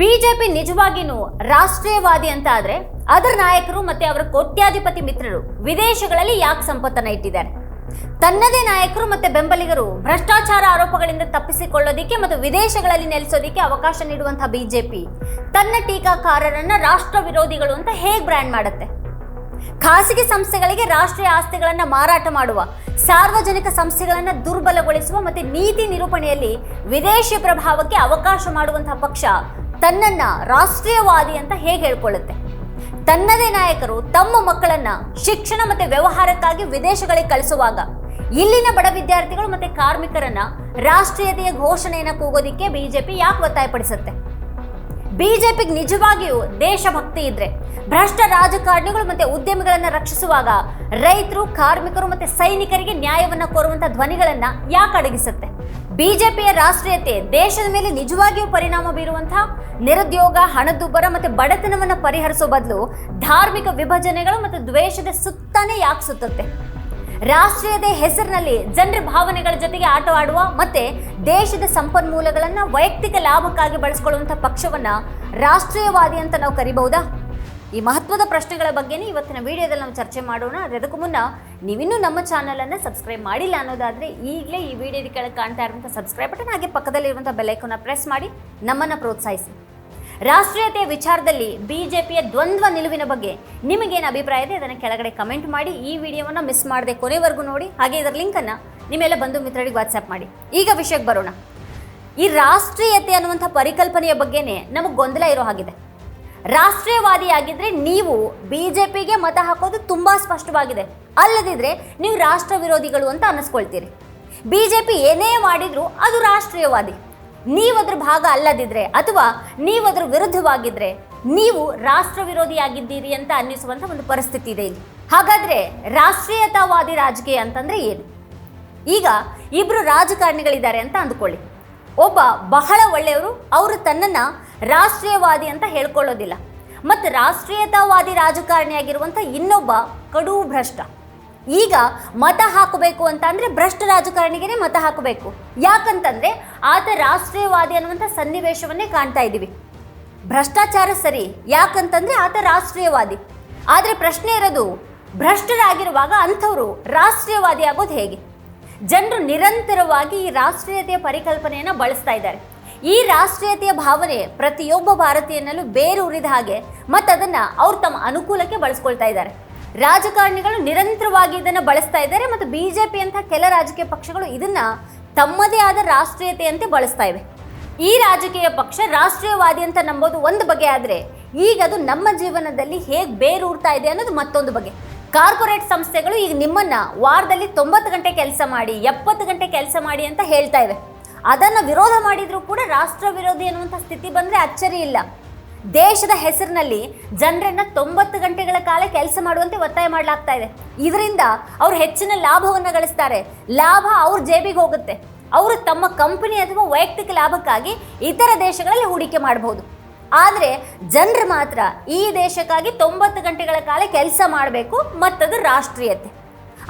BJP ನಿಜವಾಗಿಯೂ ರಾಷ್ಟ್ರೀಯವಾದಿ ಅಂತ ಆದ್ರೆ ಅದರ ನಾಯಕರು ಮತ್ತೆ ಅವರ ಕೋಟ್ಯಾಧಿಪತಿ ಮಿತ್ರರು ವಿದೇಶಗಳಲ್ಲಿ ಯಾಕೆ ಸಂಪತ್ತನ್ನ ಇಟ್ಟಿದ್ದಾರೆ? ತನ್ನದೇ ನಾಯಕರು ಮತ್ತೆ ಬೆಂಬಲಿಗರು ಭ್ರಷ್ಟಾಚಾರ ಆರೋಪಗಳಿಂದ ತಪ್ಪಿಸಿಕೊಳ್ಳೋದಿಕ್ಕೆ ಮತ್ತು ವಿದೇಶಗಳಲ್ಲಿ ನೆಲೆಸೋದಿಕ್ಕೆ ಅವಕಾಶ ನೀಡುವಂತಹ ಬಿಜೆಪಿ ತನ್ನ ಟೀಕಾಕಾರರನ್ನ ರಾಷ್ಟ್ರ ವಿರೋಧಿಗಳು ಅಂತ ಹೇಗೆ ಬ್ರ್ಯಾಂಡ್ ಮಾಡುತ್ತೆ? ಖಾಸಗಿ ಸಂಸ್ಥೆಗಳಿಗೆ ರಾಷ್ಟ್ರೀಯ ಆಸ್ತಿಗಳನ್ನು ಮಾರಾಟ ಮಾಡುವ, ಸಾರ್ವಜನಿಕ ಸಂಸ್ಥೆಗಳನ್ನು ದುರ್ಬಲಗೊಳಿಸುವ ಮತ್ತು ನೀತಿ ನಿರೂಪಣೆಯಲ್ಲಿ ವಿದೇಶಿ ಪ್ರಭಾವಕ್ಕೆ ಅವಕಾಶ ಮಾಡುವಂತಹ ಪಕ್ಷ ತನ್ನನ್ನ ರಾಷ್ಟ್ರೀಯವಾದಿ ಅಂತ ಹೇಗೆ ಹೇಳ್ಕೊಳ್ಳುತ್ತೆ? ತನ್ನದೇ ನಾಯಕರು ತಮ್ಮ ಮಕ್ಕಳನ್ನ ಶಿಕ್ಷಣ ಮತ್ತು ವ್ಯವಹಾರಕ್ಕಾಗಿ ವಿದೇಶಗಳಿಗೆ ಕಳಿಸುವಾಗ ಇಲ್ಲಿನ ಬಡ ವಿದ್ಯಾರ್ಥಿಗಳು ಮತ್ತು ಕಾರ್ಮಿಕರನ್ನ ರಾಷ್ಟ್ರೀಯತೆಯ ಘೋಷಣೆಯನ್ನು ಕೂಗೋದಿಕ್ಕೆ ಬಿಜೆಪಿ ಯಾಕೆ ಒತ್ತಾಯಪಡಿಸುತ್ತೆ? ಬಿಜೆಪಿಗೆ ನಿಜವಾಗಿಯೂ ದೇಶಭಕ್ತಿ ಇದ್ರೆ ಭ್ರಷ್ಟ ರಾಜಕಾರಣಿಗಳು ಮತ್ತೆ ಉದ್ಯಮಿಗಳನ್ನ ರಕ್ಷಿಸುವಾಗ ರೈತರು, ಕಾರ್ಮಿಕರು ಮತ್ತೆ ಸೈನಿಕರಿಗೆ ನ್ಯಾಯವನ್ನ ಕೋರುವಂತ ಧ್ವನಿಗಳನ್ನ ಯಾಕೆ ಅಡಗಿಸುತ್ತೆ? ಬಿಜೆಪಿಯ ರಾಷ್ಟ್ರೀಯತೆ ದೇಶದ ಮೇಲೆ ನಿಜವಾಗಿಯೂ ಪರಿಣಾಮ ಬೀರುವಂತಹ ನಿರುದ್ಯೋಗ, ಹಣದುಬ್ಬರ ಮತ್ತೆ ಬಡತನವನ್ನು ಪರಿಹರಿಸೋ ಬದಲು ಧಾರ್ಮಿಕ ವಿಭಜನೆಗಳು ಮತ್ತು ದ್ವೇಷದ ಸುತ್ತನೇ ಯಾಕೆ ಸುತ್ತುತ್ತೆ? ರಾಷ್ಟ್ರೀಯತೆ ಹೆಸರಿನಲ್ಲಿ ಜನರ ಭಾವನೆಗಳ ಜೊತೆಗೆ ಆಟವಾಡುವ ಮತ್ತೆ ದೇಶದ ಸಂಪನ್ಮೂಲಗಳನ್ನ ವೈಯಕ್ತಿಕ ಲಾಭಕ್ಕಾಗಿ ಬಳಸ್ಕೊಳ್ಳುವಂಥ ಪಕ್ಷವನ್ನ ರಾಷ್ಟ್ರೀಯವಾದಿ ಅಂತ ನಾವು ಕರಿಬಹುದಾ? ಈ ಮಹತ್ವದ ಪ್ರಶ್ನೆಗಳ ಬಗ್ಗೆನೇ ಇವತ್ತಿನ ವಿಡಿಯೋದಲ್ಲಿ ನಾವು ಚರ್ಚೆ ಮಾಡೋಣ. ಅದಕ್ಕೂ ಮುನ್ನ ನೀವಿನ್ನೂ ನಮ್ಮ ಚಾನಲನ್ನು ಸಬ್ಸ್ಕ್ರೈಬ್ ಮಾಡಿಲ್ಲ ಅನ್ನೋದಾದರೆ ಈಗಲೇ ಈ ವಿಡಿಯೋದ ಕೆಳಗೆ ಕಾಣ್ತಾ ಇರುವಂಥ ಸಬ್ಸ್ಕ್ರೈಬ್ ಬಟನ್ ಹಾಗೆ ಪಕ್ಕದಲ್ಲಿರುವಂಥ ಬೆಲ್ಲೈಕನ್ನ ಪ್ರೆಸ್ ಮಾಡಿ ನಮ್ಮನ್ನು ಪ್ರೋತ್ಸಾಹಿಸಿ. ರಾಷ್ಟ್ರೀಯತೆಯ ವಿಚಾರದಲ್ಲಿ ಬಿಜೆಪಿಯ ದ್ವಂದ್ವ ನಿಲುವಿನ ಬಗ್ಗೆ ನಿಮಗೇನು ಅಭಿಪ್ರಾಯ ಇದೆ ಅದನ್ನು ಕೆಳಗಡೆ ಕಮೆಂಟ್ ಮಾಡಿ. ಈ ವಿಡಿಯೋವನ್ನು ಮಿಸ್ ಮಾಡದೆ ಕೊನೆವರೆಗೂ ನೋಡಿ. ಹಾಗೆ ಇದರ ಲಿಂಕನ್ನು ನಿಮ್ಮೆಲ್ಲ ಬಂಧು ಮಿತ್ರರಿಗೆ ವಾಟ್ಸಪ್ ಮಾಡಿ. ಈಗ ವಿಷಯಕ್ಕೆ ಬರೋಣ. ಈ ರಾಷ್ಟ್ರೀಯತೆ ಅನ್ನುವಂಥ ಪರಿಕಲ್ಪನೆಯ ಬಗ್ಗೆನೇ ನಮಗೆ ಗೊಂದಲ ಇರೋ ಹಾಗಿದೆ. ರಾಷ್ಟ್ರೀಯವಾದಿಯಾಗಿದ್ದರೆ ನೀವು ಬಿ ಜೆ ಪಿಗೆ ಮತ ಹಾಕೋದು ತುಂಬ ಸ್ಪಷ್ಟವಾಗಿದೆ. ಅಲ್ಲದಿದ್ದರೆ ನೀವು ರಾಷ್ಟ್ರ ವಿರೋಧಿಗಳು ಅಂತ ಅನ್ನಿಸ್ಕೊಳ್ತೀರಿ. ಪಿ ಏನೇ ಮಾಡಿದರೂ ಅದು ರಾಷ್ಟ್ರೀಯವಾದಿ. ನೀವು ಅದ್ರ ಭಾಗ ಅಲ್ಲದಿದ್ರೆ ಅಥವಾ ನೀವು ಅದ್ರ ವಿರುದ್ಧವಾಗಿದ್ರೆ ನೀವು ರಾಷ್ಟ್ರ ವಿರೋಧಿಯಾಗಿದ್ದೀರಿ ಅಂತ ಅನ್ನಿಸುವಂಥ ಒಂದು ಪರಿಸ್ಥಿತಿ ಇದೆ ಇಲ್ಲಿ. ಹಾಗಾದ್ರೆ ರಾಷ್ಟ್ರೀಯತಾವಾದಿ ರಾಜಕೀಯ ಅಂತಂದ್ರೆ ಏನು? ಈಗ ಇಬ್ಬರು ರಾಜಕಾರಣಿಗಳಿದ್ದಾರೆ ಅಂತ ಅಂದ್ಕೊಳ್ಳಿ. ಒಬ್ಬ ಬಹಳ ಒಳ್ಳೆಯವರು, ಅವರು ತನ್ನನ್ನು ರಾಷ್ಟ್ರೀಯವಾದಿ ಅಂತ ಹೇಳ್ಕೊಳ್ಳೋದಿಲ್ಲ. ಮತ್ತು ರಾಷ್ಟ್ರೀಯತಾವಾದಿ ರಾಜಕಾರಣಿಯಾಗಿರುವಂಥ ಇನ್ನೊಬ್ಬ ಕಡು ಭ್ರಷ್ಟ. ಈಗ ಮತ ಹಾಕಬೇಕು ಅಂತ ಅಂದರೆ ಭ್ರಷ್ಟ ರಾಜಕಾರಣಿಗೇ ಮತ ಹಾಕಬೇಕು. ಯಾಕಂತಂದರೆ ಆತ ರಾಷ್ಟ್ರೀಯವಾದಿ ಅನ್ನುವಂಥ ಸನ್ನಿವೇಶವನ್ನೇ ಕಾಣ್ತಾ ಇದ್ದೀವಿ. ಭ್ರಷ್ಟಾಚಾರ ಸರಿ, ಯಾಕಂತಂದರೆ ಆತ ರಾಷ್ಟ್ರೀಯವಾದಿ. ಆದರೆ ಪ್ರಶ್ನೆ ಇರೋದು, ಭ್ರಷ್ಟರಾಗಿರುವಾಗ ಅಂಥವರು ರಾಷ್ಟ್ರೀಯವಾದಿ ಆಗೋದು ಹೇಗೆ? ಜನರು ನಿರಂತರವಾಗಿ ಈ ರಾಷ್ಟ್ರೀಯತೆಯ ಪರಿಕಲ್ಪನೆಯನ್ನು ಬಳಸ್ತಾ ಇದ್ದಾರೆ. ಈ ರಾಷ್ಟ್ರೀಯತೆಯ ಭಾವನೆ ಪ್ರತಿಯೊಬ್ಬ ಭಾರತೀಯನಲ್ಲೂ ಬೇರೂರಿದ ಹಾಗೆ ಮತ್ತು ಅದನ್ನು ಅವ್ರು ತಮ್ಮ ಅನುಕೂಲಕ್ಕೆ ಬಳಸ್ಕೊಳ್ತಾ ಇದ್ದಾರೆ. ರಾಜಕಾರಣಿಗಳು ನಿರಂತರವಾಗಿ ಇದನ್ನು ಬಳಸ್ತಾ ಇದ್ದಾರೆ ಮತ್ತು ಬಿ ಜೆ ಪಿ ಅಂತ ಕೆಲ ರಾಜಕೀಯ ಪಕ್ಷಗಳು ಇದನ್ನು ತಮ್ಮದೇ ಆದ ರಾಷ್ಟ್ರೀಯತೆಯಂತೆ ಬಳಸ್ತಾ ಇವೆ. ಈ ರಾಜಕೀಯ ಪಕ್ಷ ರಾಷ್ಟ್ರೀಯವಾದಿ ಅಂತ ನಂಬೋದು ಒಂದು ಬಗೆ ಆದರೆ ಈಗ ಅದು ನಮ್ಮ ಜೀವನದಲ್ಲಿ ಹೇಗೆ ಬೇರೂರ್ತಾ ಇದೆ ಅನ್ನೋದು ಮತ್ತೊಂದು ಬಗೆ. ಕಾರ್ಪೊರೇಟ್ ಸಂಸ್ಥೆಗಳು ಈಗ ನಿಮ್ಮನ್ನ ವಾರದಲ್ಲಿ ತೊಂಬತ್ತು ಗಂಟೆ ಕೆಲಸ ಮಾಡಿ, ಎಪ್ಪತ್ತು ಗಂಟೆ ಕೆಲಸ ಮಾಡಿ ಅಂತ ಹೇಳ್ತಾ ಇವೆ. ಅದನ್ನು ವಿರೋಧ ಮಾಡಿದರೂ ಕೂಡ ರಾಷ್ಟ್ರ ವಿರೋಧಿ ಅನ್ನುವಂಥ ಸ್ಥಿತಿ ಬಂದರೆ ಅಚ್ಚರಿ ಇಲ್ಲ. ದೇಶದ ಹೆಸರಿನಲ್ಲಿ ಜನರನ್ನ ತೊಂಬತ್ತು ಗಂಟೆಗಳ ಕಾಲ ಕೆಲಸ ಮಾಡುವಂತೆ ಒತ್ತಾಯ ಮಾಡಲಾಗ್ತಾ ಇದೆ. ಇದರಿಂದ ಅವರು ಹೆಚ್ಚಿನ ಲಾಭವನ್ನು ಗಳಿಸ್ತಾರೆ. ಲಾಭ ಅವ್ರ ಜೇಬಿಗೆ ಹೋಗುತ್ತೆ. ಅವರು ತಮ್ಮ ಕಂಪನಿ ಅಥವಾ ವೈಯಕ್ತಿಕ ಲಾಭಕ್ಕಾಗಿ ಇತರ ದೇಶಗಳಲ್ಲಿ ಹೂಡಿಕೆ ಮಾಡಬಹುದು ಆದರೆ ಜನರು ಮಾತ್ರ ಈ ದೇಶಕ್ಕಾಗಿ ತೊಂಬತ್ತು ಗಂಟೆಗಳ ಕಾಲ ಕೆಲಸ ಮಾಡಬೇಕು ಮತ್ತದು ರಾಷ್ಟ್ರೀಯತೆ.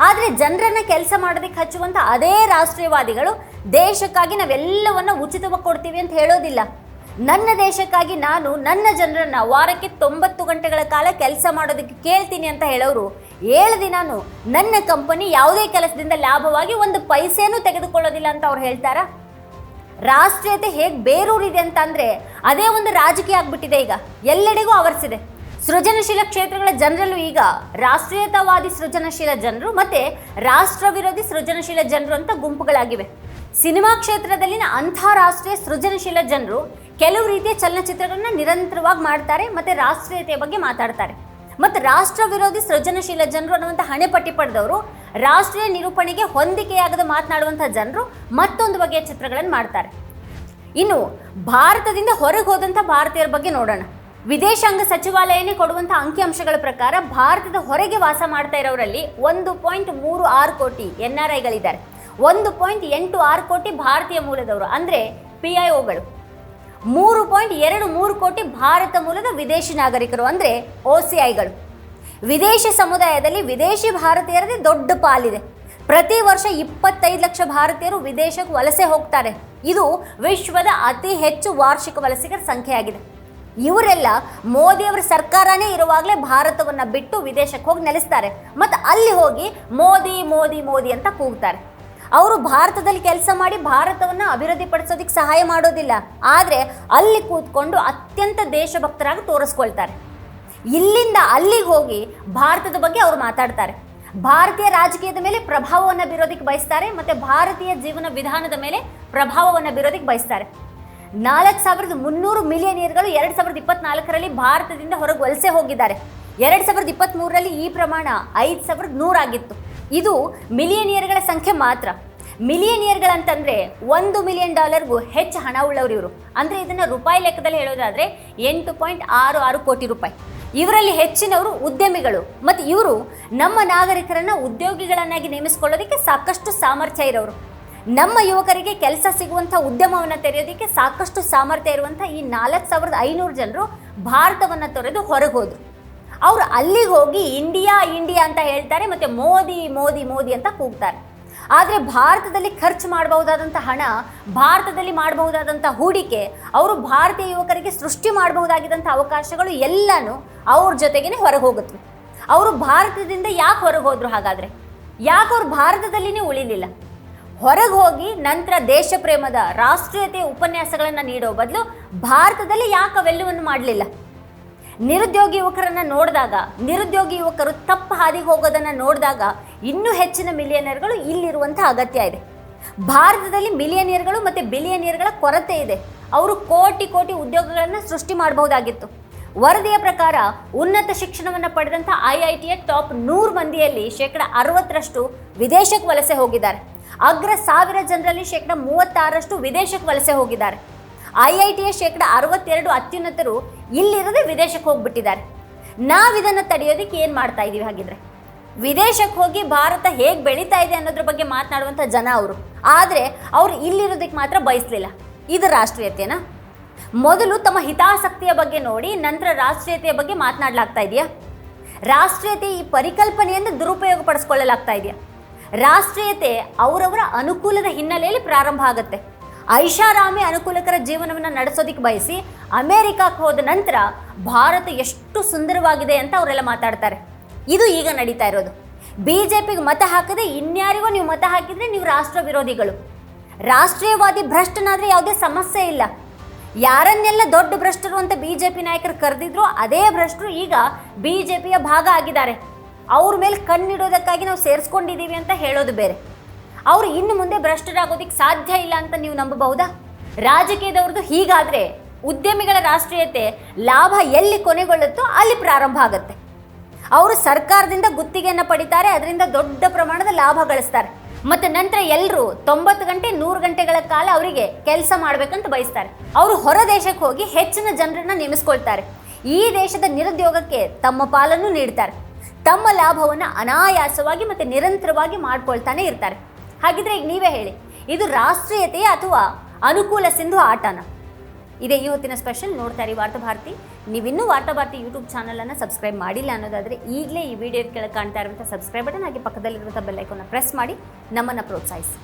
ಆದರೆ ಜನರನ್ನು ಕೆಲಸ ಮಾಡೋದಕ್ಕೆ ಹಚ್ಚುವಂಥ ಅದೇ ರಾಷ್ಟ್ರೀಯವಾದಿಗಳು ದೇಶಕ್ಕಾಗಿ ನಾವೆಲ್ಲವನ್ನು ಉಚಿತವಾಗಿ ಕೊಡ್ತೀವಿ ಅಂತ ಹೇಳೋದಿಲ್ಲ. ನನ್ನ ದೇಶಕ್ಕಾಗಿ ನಾನು ನನ್ನ ಜನರನ್ನ ವಾರಕ್ಕೆ ತೊಂಬತ್ತು ಗಂಟೆಗಳ ಕಾಲ ಕೆಲಸ ಮಾಡೋದಕ್ಕೆ ಕೇಳ್ತೀನಿ ಅಂತ ಹೇಳೋರು ಏಳು ದಿನಾನು ನನ್ನ ಕಂಪನಿ ಯಾವುದೇ ಕೆಲಸದಿಂದ ಲಾಭವಾಗಿ ಒಂದು ಪೈಸೆನೂ ತೆಗೆದುಕೊಳ್ಳೋದಿಲ್ಲ ಅಂತ ಅವ್ರು ಹೇಳ್ತಾರಾ? ರಾಷ್ಟ್ರೀಯತೆ ಹೇಗೆ ಬೇರೂರಿದೆ ಅಂತ ಅಂದರೆ ಅದೇ ಒಂದು ರಾಜಕೀಯ ಆಗಿಬಿಟ್ಟಿದೆ ಈಗ. ಎಲ್ಲೆಡೆಗೂ ಆವರಿಸಿದೆ. ಸೃಜನಶೀಲ ಕ್ಷೇತ್ರಗಳ ಜನರಲ್ಲೂ ಈಗ ರಾಷ್ಟ್ರೀಯತಾವಾದಿ ಸೃಜನಶೀಲ ಜನರು ಮತ್ತು ರಾಷ್ಟ್ರ ವಿರೋಧಿ ಸೃಜನಶೀಲ ಜನರು ಅಂತ ಗುಂಪುಗಳಾಗಿವೆ. ಸಿನಿಮಾ ಕ್ಷೇತ್ರದಲ್ಲಿನ ಅಂತಾರಾಷ್ಟ್ರೀಯ ಸೃಜನಶೀಲ ಜನರು ಕೆಲವು ರೀತಿಯ ಚಲನಚಿತ್ರಗಳನ್ನ ನಿರಂತರವಾಗಿ ಮಾಡ್ತಾರೆ ಮತ್ತು ರಾಷ್ಟ್ರೀಯತೆಯ ಬಗ್ಗೆ ಮಾತಾಡ್ತಾರೆ. ಮತ್ತು ರಾಷ್ಟ್ರ ವಿರೋಧಿ ಸೃಜನಶೀಲ ಜನರು ಅನ್ನುವಂಥ ಹಣೆಪಟ್ಟಿ ಪಡೆದವರು ರಾಷ್ಟ್ರೀಯ ನಿರೂಪಣೆಗೆ ಹೊಂದಿಕೆಯಾಗದ ಮಾತನಾಡುವಂಥ ಜನರು ಮತ್ತೊಂದು ಬಗೆಯ ಚಿತ್ರಗಳನ್ನು ಮಾಡ್ತಾರೆ. ಇನ್ನು ಭಾರತದಿಂದ ಹೊರಗೆ ಹೋದಂಥ ಭಾರತೀಯರ ಬಗ್ಗೆ ನೋಡೋಣ. ವಿದೇಶಾಂಗ ಸಚಿವಾಲಯನೇ ಕೊಡುವಂಥ ಅಂಕಿಅಂಶಗಳ ಪ್ರಕಾರ ಭಾರತದ ಹೊರಗೆ ವಾಸ ಮಾಡ್ತಾ ಇರೋರಲ್ಲಿ ಒಂದು ಪಾಯಿಂಟ್ ಮೂರು ಆರು ಕೋಟಿ ಎನ್ ಆರ್ ಐಗಳಿದ್ದಾರೆ. ಒಂದು ಪಾಯಿಂಟ್ ಎಂಟು ಆರು ಕೋಟಿ ಭಾರತೀಯ ಮೂಲದವರು, ಅಂದರೆ ಪಿ ಐ ಒಗಳು. ಮೂರು ಪಾಯಿಂಟ್ ಎರಡು ಮೂರು ಕೋಟಿ ಭಾರತ ಮೂಲದ ವಿದೇಶಿ ನಾಗರಿಕರು, ಅಂದರೆ ಒ ಸಿ ಐಗಳು. ವಿದೇಶಿ ಸಮುದಾಯದಲ್ಲಿ ವಿದೇಶಿ ಭಾರತೀಯರದೇ ದೊಡ್ಡ ಪಾಲಿದೆ. ಪ್ರತಿ ವರ್ಷ ಇಪ್ಪತ್ತೈದು ಲಕ್ಷ ಭಾರತೀಯರು ವಿದೇಶಕ್ಕೆ ವಲಸೆ ಹೋಗ್ತಾರೆ. ಇದು ವಿಶ್ವದ ಅತಿ ಹೆಚ್ಚು ವಾರ್ಷಿಕ ವಲಸಿಗರ ಸಂಖ್ಯೆಯಾಗಿದೆ. ಇವರೆಲ್ಲ ಮೋದಿಯವರ ಸರ್ಕಾರನೇ ಇರುವಾಗಲೇ ಭಾರತವನ್ನು ಬಿಟ್ಟು ವಿದೇಶಕ್ಕೆ ಹೋಗಿ ನೆಲೆಸ್ತಾರೆ. ಮತ್ತು ಅಲ್ಲಿ ಹೋಗಿ ಮೋದಿ ಮೋದಿ ಮೋದಿ ಅಂತ ಕೂಗ್ತಾರೆ. ಅವರು ಭಾರತದಲ್ಲಿ ಕೆಲಸ ಮಾಡಿ ಭಾರತವನ್ನು ಅಭಿವೃದ್ಧಿಪಡಿಸೋದಕ್ಕೆ ಸಹಾಯ ಮಾಡೋದಿಲ್ಲ. ಆದರೆ ಅಲ್ಲಿ ಕೂತ್ಕೊಂಡು ಅತ್ಯಂತ ದೇಶಭಕ್ತರಾಗಿ ತೋರಿಸ್ಕೊಳ್ತಾರೆ. ಇಲ್ಲಿಂದ ಅಲ್ಲಿಗೆ ಹೋಗಿ ಭಾರತದ ಬಗ್ಗೆ ಅವರು ಮಾತಾಡ್ತಾರೆ. ಭಾರತೀಯ ರಾಜಕೀಯದ ಮೇಲೆ ಪ್ರಭಾವವನ್ನು ಬೀರೋದಕ್ಕೆ ಬಯಸ್ತಾರೆ ಮತ್ತು ಭಾರತೀಯ ಜೀವನ ವಿಧಾನದ ಮೇಲೆ ಪ್ರಭಾವವನ್ನು ಬೀರೋದಕ್ಕೆ ಬಯಸ್ತಾರೆ. ನಾಲ್ಕು ಸಾವಿರದ ಮುನ್ನೂರು ಮಿಲಿಯನಿಯರ್ಗಳು ಎರಡು ಸಾವಿರದ ಇಪ್ಪತ್ನಾಲ್ಕರಲ್ಲಿ ಭಾರತದಿಂದ ಹೊರಗೆ ವಲಸೆ ಹೋಗಿದ್ದಾರೆ. ಎರಡು ಸಾವಿರದ ಇಪ್ಪತ್ತ್ಮೂರರಲ್ಲಿ ಈ ಪ್ರಮಾಣ ಐದು ಸಾವಿರದ ನೂರಾಗಿತ್ತು ಇದು ಮಿಲಿಯನಿಯರ್ಗಳ ಸಂಖ್ಯೆ ಮಾತ್ರ. ಮಿಲಿಯನಿಯರ್ಗಳಂತಂದರೆ ಒಂದು ಮಿಲಿಯನ್ ಡಾಲರ್ಗೂ ಹೆಚ್ಚು ಹಣ ಉಳ್ಳವರು ಇವರು. ಅಂದರೆ ಇದನ್ನು ರೂಪಾಯಿ ಲೆಕ್ಕದಲ್ಲಿ ಹೇಳೋದಾದರೆ ಎಂಟು ಪಾಯಿಂಟ್ ಆರು ಆರು ಕೋಟಿ ರೂಪಾಯಿ. ಇವರಲ್ಲಿ ಹೆಚ್ಚಿನವರು ಉದ್ಯಮಿಗಳು. ಮತ್ತು ಇವರು ನಮ್ಮ ನಾಗರಿಕರನ್ನು ಉದ್ಯೋಗಿಗಳನ್ನಾಗಿ ನೇಮಿಸಿಕೊಳ್ಳೋದಕ್ಕೆ ಸಾಕಷ್ಟು ಸಾಮರ್ಥ್ಯ ಇರೋರು. ನಮ್ಮ ಯುವಕರಿಗೆ ಕೆಲಸ ಸಿಗುವಂಥ ಉದ್ಯಮವನ್ನು ತೆರೆಯೋದಕ್ಕೆ ಸಾಕಷ್ಟು ಸಾಮರ್ಥ್ಯ ಇರುವಂಥ ಈ ನಾಲ್ಕು ಸಾವಿರದ ಐನೂರು ಜನರು ಭಾರತವನ್ನು ತೊರೆದು ಹೊರಗೆ ಹೋದರು. ಅವರು ಅಲ್ಲಿಗೆ ಹೋಗಿ ಇಂಡಿಯಾ ಇಂಡಿಯಾ ಅಂತ ಹೇಳ್ತಾರೆ, ಮತ್ತು ಮೋದಿ ಮೋದಿ ಮೋದಿ ಅಂತ ಕೂಗ್ತಾರೆ. ಆದರೆ ಭಾರತದಲ್ಲಿ ಖರ್ಚು ಮಾಡಬಹುದಾದಂಥ ಹಣ, ಭಾರತದಲ್ಲಿ ಮಾಡಬಹುದಾದಂಥ ಹೂಡಿಕೆ, ಅವರು ಭಾರತೀಯ ಯುವಕರಿಗೆ ಸೃಷ್ಟಿ ಮಾಡಬಹುದಾಗಿದ್ದಂಥ ಅವಕಾಶಗಳು ಎಲ್ಲನೂ ಅವ್ರ ಜೊತೆಗೇ ಹೊರಗೆ ಹೋಗುತ್ತೆ ಅವರು ಭಾರತದಿಂದ ಯಾಕೆ ಹೊರಗೆ ಹೋದರು ಹಾಗಾದರೆ? ಯಾಕೆ ಅವ್ರು ಭಾರತದಲ್ಲಿನೇ ಉಳಿಲಿಲ್ಲ? ಹೊರಗೆ ಹೋಗಿ ನಂತರ ದೇಶ ಪ್ರೇಮದ ರಾಷ್ಟ್ರೀಯತೆಯ ಉಪನ್ಯಾಸಗಳನ್ನು ನೀಡೋ ಬದಲು ಭಾರತದಲ್ಲಿ ಯಾಕೆ ಅವೆಲ್ಲವನ್ನು ಮಾಡಲಿಲ್ಲ? ನಿರುದ್ಯೋಗಿ ಯುವಕರನ್ನು ನೋಡಿದಾಗ, ನಿರುದ್ಯೋಗಿ ಯುವಕರು ತಪ್ಪು ಹಾದಿಗೆ ಹೋಗೋದನ್ನು ನೋಡಿದಾಗ ಇನ್ನೂ ಹೆಚ್ಚಿನ ಮಿಲಿಯನರ್ಗಳು ಇಲ್ಲಿರುವಂಥ ಅಗತ್ಯ ಇದೆ. ಭಾರತದಲ್ಲಿ ಮಿಲಿಯನಿಯರ್ಗಳು ಮತ್ತು ಬಿಲಿಯನಿಯರ್ಗಳ ಕೊರತೆ ಇದೆ. ಅವರು ಕೋಟಿ ಕೋಟಿ ಉದ್ಯೋಗಗಳನ್ನು ಸೃಷ್ಟಿ ಮಾಡಬಹುದಾಗಿತ್ತು. ವರದಿಯ ಪ್ರಕಾರ ಉನ್ನತ ಶಿಕ್ಷಣವನ್ನು ಪಡೆದಂಥ ಐ ಐ ಟಿಯ ಟಾಪ್ ನೂರು ಮಂದಿಯಲ್ಲಿ ಶೇಕಡ ಅರವತ್ತರಷ್ಟು ವಿದೇಶಕ್ಕೆ ವಲಸೆ ಹೋಗಿದ್ದಾರೆ. ಅಗ್ರ ಸಾವಿರ ಜನರಲ್ಲಿ ಶೇಕಡ ಮೂವತ್ತಾರಷ್ಟು ವಿದೇಶಕ್ಕೆ ವಲಸೆ ಹೋಗಿದ್ದಾರೆ. ಐ ಐ ಟಿಯ ಶೇಕಡ ಅರವತ್ತೆರಡು ಅತ್ಯುನ್ನತರು ಇಲ್ಲಿರದೆ ವಿದೇಶಕ್ಕೆ ಹೋಗ್ಬಿಟ್ಟಿದ್ದಾರೆ. ನಾವಿದನ್ನು ತಡೆಯೋದಕ್ಕೆ ಏನು ಮಾಡ್ತಾ ಇದ್ದೀವಿ ಹಾಗಿದ್ರೆ? ವಿದೇಶಕ್ಕೆ ಹೋಗಿ ಭಾರತ ಹೇಗೆ ಬೆಳೀತಾ ಇದೆ ಅನ್ನೋದ್ರ ಬಗ್ಗೆ ಮಾತನಾಡುವಂಥ ಜನ ಅವರು. ಆದರೆ ಅವರು ಇಲ್ಲಿರೋದಕ್ಕೆ ಮಾತ್ರ ಬಯಸಲಿಲ್ಲ. ಇದು ರಾಷ್ಟ್ರೀಯತೆನಾ? ಮೊದಲು ತಮ್ಮ ಹಿತಾಸಕ್ತಿಯ ಬಗ್ಗೆ ನೋಡಿ, ನಂತರ ರಾಷ್ಟ್ರೀಯತೆಯ ಬಗ್ಗೆ ಮಾತನಾಡಲಾಗ್ತಾ ಇದೆಯಾ? ರಾಷ್ಟ್ರೀಯತೆ ಈ ಪರಿಕಲ್ಪನೆಯನ್ನು ದುರುಪಯೋಗ ಪಡಿಸ್ಕೊಳ್ಳಲಾಗ್ತಾ ಇದೆಯಾ? ರಾಷ್ಟ್ರೀಯತೆ ಅವರವರ ಅನುಕೂಲದ ಹಿನ್ನೆಲೆಯಲ್ಲಿ ಪ್ರಾರಂಭ ಆಗುತ್ತೆ. ಐಷಾರಾಮಿ ಅನುಕೂಲಕರ ಜೀವನವನ್ನು ನಡೆಸೋದಕ್ಕೆ ಬಯಸಿ ಅಮೇರಿಕಕ್ಕೆ ಹೋದ ನಂತರ ಭಾರತ ಎಷ್ಟು ಸುಂದರವಾಗಿದೆ ಅಂತ ಅವರೆಲ್ಲ ಮಾತಾಡ್ತಾರೆ. ಇದು ಈಗ ನಡೀತಾ ಇರೋದು. ಬಿ ಜೆ ಪಿಗೆ ಮತ ಹಾಕದೆ ಇನ್ಯಾರಿಗೂ ನೀವು ಮತ ಹಾಕಿದರೆ ನೀವು ರಾಷ್ಟ್ರ ವಿರೋಧಿಗಳು. ರಾಷ್ಟ್ರೀಯವಾದಿ ಭ್ರಷ್ಟನಾದರೆ ಯಾವುದೇ ಸಮಸ್ಯೆ ಇಲ್ಲ. ಯಾರನ್ನೆಲ್ಲ ದೊಡ್ಡ ಭ್ರಷ್ಟರು ಅಂತ ಬಿ ಜೆ ಪಿ ನಾಯಕರು ಕರೆದಿದ್ರು ಅದೇ ಭ್ರಷ್ಟರು ಈಗ ಬಿ ಜೆ ಪಿಯ ಭಾಗ ಆಗಿದ್ದಾರೆ. ಅವ್ರ ಮೇಲೆ ಕಣ್ಣಿಡೋದಕ್ಕಾಗಿ ನಾವು ಸೇರಿಸ್ಕೊಂಡಿದ್ದೀವಿ ಅಂತ ಹೇಳೋದು ಬೇರೆ. ಅವರು ಇನ್ನು ಮುಂದೆ ಭ್ರಷ್ಟರಾಗೋದಿಕ್ಕೆ ಸಾಧ್ಯ ಇಲ್ಲ ಅಂತ ನೀವು ನಂಬಬಹುದಾ? ರಾಜಕೀಯದವ್ರದ್ದು ಹೀಗಾದರೆ ಉದ್ಯಮಿಗಳ ರಾಷ್ಟ್ರೀಯತೆ ಲಾಭ ಎಲ್ಲಿ ಕೊನೆಗೊಳ್ಳುತ್ತೋ ಅಲ್ಲಿ ಪ್ರಾರಂಭ ಆಗುತ್ತೆ. ಅವರು ಸರ್ಕಾರದಿಂದ ಗುತ್ತಿಗೆಯನ್ನು ಪಡಿತಾರೆ, ಅದರಿಂದ ದೊಡ್ಡ ಪ್ರಮಾಣದ ಲಾಭ ಗಳಿಸ್ತಾರೆ. ಮತ್ತು ನಂತರ ಎಲ್ಲರೂ ತೊಂಬತ್ತು ಗಂಟೆ, ನೂರು ಗಂಟೆಗಳ ಕಾಲ ಅವರಿಗೆ ಕೆಲಸ ಮಾಡಬೇಕಂತ ಬಯಸ್ತಾರೆ. ಅವರು ಹೊರ ದೇಶಕ್ಕೆ ಹೋಗಿ ಹೆಚ್ಚಿನ ಜನರನ್ನು ನೇಮಿಸ್ಕೊಳ್ತಾರೆ. ಈ ದೇಶದ ನಿರುದ್ಯೋಗಕ್ಕೆ ತಮ್ಮ ಪಾಲನ್ನು ನೀಡ್ತಾರೆ. ತಮ್ಮ ಲಾಭವನ್ನು ಅನಾಯಾಸವಾಗಿ ಮತ್ತು ನಿರಂತರವಾಗಿ ಮಾಡ್ಕೊಳ್ತಾನೆ ಇರ್ತಾರೆ. ಹಾಗಿದ್ರೆ ಈಗ ನೀವೇ ಹೇಳಿ. ಇದು ರಾಷ್ಟ್ರೀಯತೆಯ ಅಥವಾ ಅನುಕೂಲ ಸಿಂಧು ಆಟನ? ಇದೇ ಇವತ್ತಿನ ಸ್ಪೆಷಲ್ ನೋಡ್ತಾ ಇರಿ ವಾರ್ತಾ ಭಾರತಿ. ನೀವಿನ್ನೂ ವಾರ್ತಾ ಭಾರತಿ ಯೂಟ್ಯೂಬ್ ಚಾನಲನ್ನು ಸಬ್ಸ್ಕ್ರೈಬ್ ಮಾಡಿಲ್ಲ ಅನ್ನೋದಾದರೆ ಈಗಲೇ ಈ ವಿಡಿಯೋ ಕೆಳಗೆ ಕಾಣ್ತಾ ಇರುವಂಥ ಸಬ್ಸ್ಕ್ರೈಬ್ ಬಟನ್ ಹಾಗೆ ಪಕ್ಕದಲ್ಲಿರುವಂಥ ಬೆಲ್ಲೈಕನ್ನ ಪ್ರೆಸ್ ಮಾಡಿ ನಮ್ಮನ್ನು ಪ್ರೋತ್ಸಾಹಿಸಿ.